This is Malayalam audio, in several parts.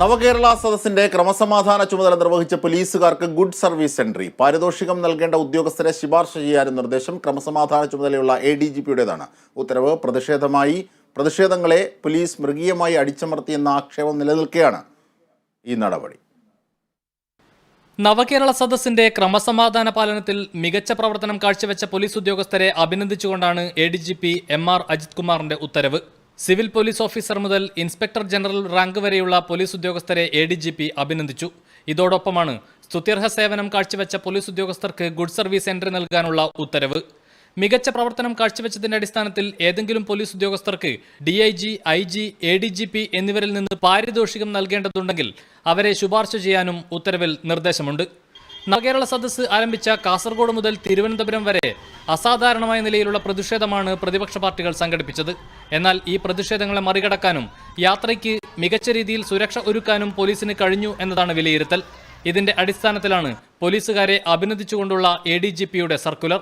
നവകേരള സദസ്സിന്റെ ക്രമസമാധാന ചുമതല നിർവഹിച്ച പോലീസുകാർക്ക് ഗുഡ് സർവീസ് എൻട്രി. പാരിതോഷികം നൽകേണ്ട ഉദ്യോഗസ്ഥരെ ശുപാർശ ചെയ്യാനും നിർദ്ദേശം. ക്രമസമാധാന ചുമതലയുള്ള എ ഡി ജി പിയുടേതാണ് ഉത്തരവ് പ്രതിഷേധമായി പ്രതിഷേധങ്ങളെ പോലീസ് മൃഗീയമായി അടിച്ചമർത്തിയെന്ന ആക്ഷേപം നിലനിൽക്കെയാണ് ഈ നടപടി. നവകേരള സദസ്സിന്റെ ക്രമസമാധാന പാലനത്തിൽ മികച്ച പ്രവർത്തനം കാഴ്ചവെച്ച പോലീസ് ഉദ്യോഗസ്ഥരെ അഭിനന്ദിച്ചുകൊണ്ടാണ് A D G P M R Ajith കുമാറിന്റെ ഉത്തരവ്. സിവിൽ പോലീസ് ഓഫീസർ മുതൽ ഇൻസ്പെക്ടർ ജനറൽ റാങ്ക് വരെയുള്ള പോലീസ് ഉദ്യോഗസ്ഥരെ എ ഡി ജി പി അഭിനന്ദിച്ചു. ഇതോടൊപ്പമാണ് സ്തുത്യർഹ സേവനം കാഴ്ചവെച്ച പോലീസ് ഉദ്യോഗസ്ഥർക്ക് ഗുഡ് സർവീസ് എൻട്രി നൽകാനുള്ള ഉത്തരവ്. മികച്ച പ്രവർത്തനം കാഴ്ചവെച്ചതിന്റെ അടിസ്ഥാനത്തിൽ ഏതെങ്കിലും പോലീസ് ഉദ്യോഗസ്ഥർക്ക് D I G I G A D G P എന്നിവരിൽ നിന്ന് പാരിതോഷികം നൽകേണ്ടതുണ്ടെങ്കിൽ അവരെ ശുപാർശ ചെയ്യാനും ഉത്തരവിൽ നിർദ്ദേശമുണ്ട്. നവകേരള സദസ്സ് ആരംഭിച്ച കാസർഗോഡ് മുതൽ തിരുവനന്തപുരം വരെ അസാധാരണമായ നിലയിലുള്ള പ്രതിഷേധമാണ് പ്രതിപക്ഷ പാർട്ടികൾ സംഘടിപ്പിച്ചത്. എന്നാൽ ഈ പ്രതിഷേധങ്ങളെ മറികടക്കാനും യാത്രയ്ക്ക് മികച്ച രീതിയിൽ സുരക്ഷ ഒരുക്കാനും പോലീസിന് കഴിഞ്ഞു എന്നതാണ് വിലയിരുത്തൽ. ഇതിന്റെ അടിസ്ഥാനത്തിലാണ് പോലീസുകാരെ അഭിനന്ദിച്ചുകൊണ്ടുള്ള എ ഡി ജി പിയുടെ സർക്കുലർ.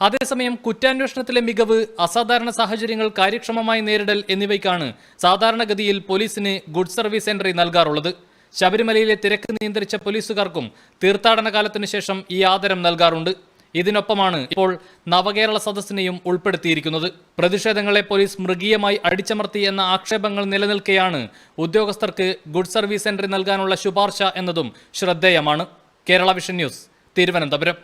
അതേസമയം കുറ്റാന്വേഷണത്തിലെ മികവ് അസാധാരണ സാഹചര്യങ്ങൾ കാര്യക്ഷമമായി നേരിടൽ എന്നിവയ്ക്കാണ് സാധാരണഗതിയിൽ പോലീസിന് ഗുഡ് സർവീസ് എൻട്രി നൽകാറുള്ളത്. ശബരിമലയിലെ തിരക്ക് നിയന്ത്രിച്ച പോലീസുകാർക്കും തീർത്ഥാടന കാലത്തിനു ശേഷം ഈ ആദരം നൽകാറുണ്ട്. ഇതിനൊപ്പമാണ് ഇപ്പോൾ നവകേരള സദസ്സിനെയും ഉൾപ്പെടുത്തിയിരിക്കുന്നത്. പ്രതിഷേധങ്ങളെ പോലീസ് മൃഗീയമായി അടിച്ചമർത്തി എന്ന ആക്ഷേപങ്ങൾ നിലനിൽക്കെയാണ് ഉദ്യോഗസ്ഥർക്ക് ഗുഡ് സർവീസ് എൻട്രി നൽകാനുള്ള ശുപാർശ എന്നതും ശ്രദ്ധേയമാണ്. Kerala vision news Thiruvananthapuram.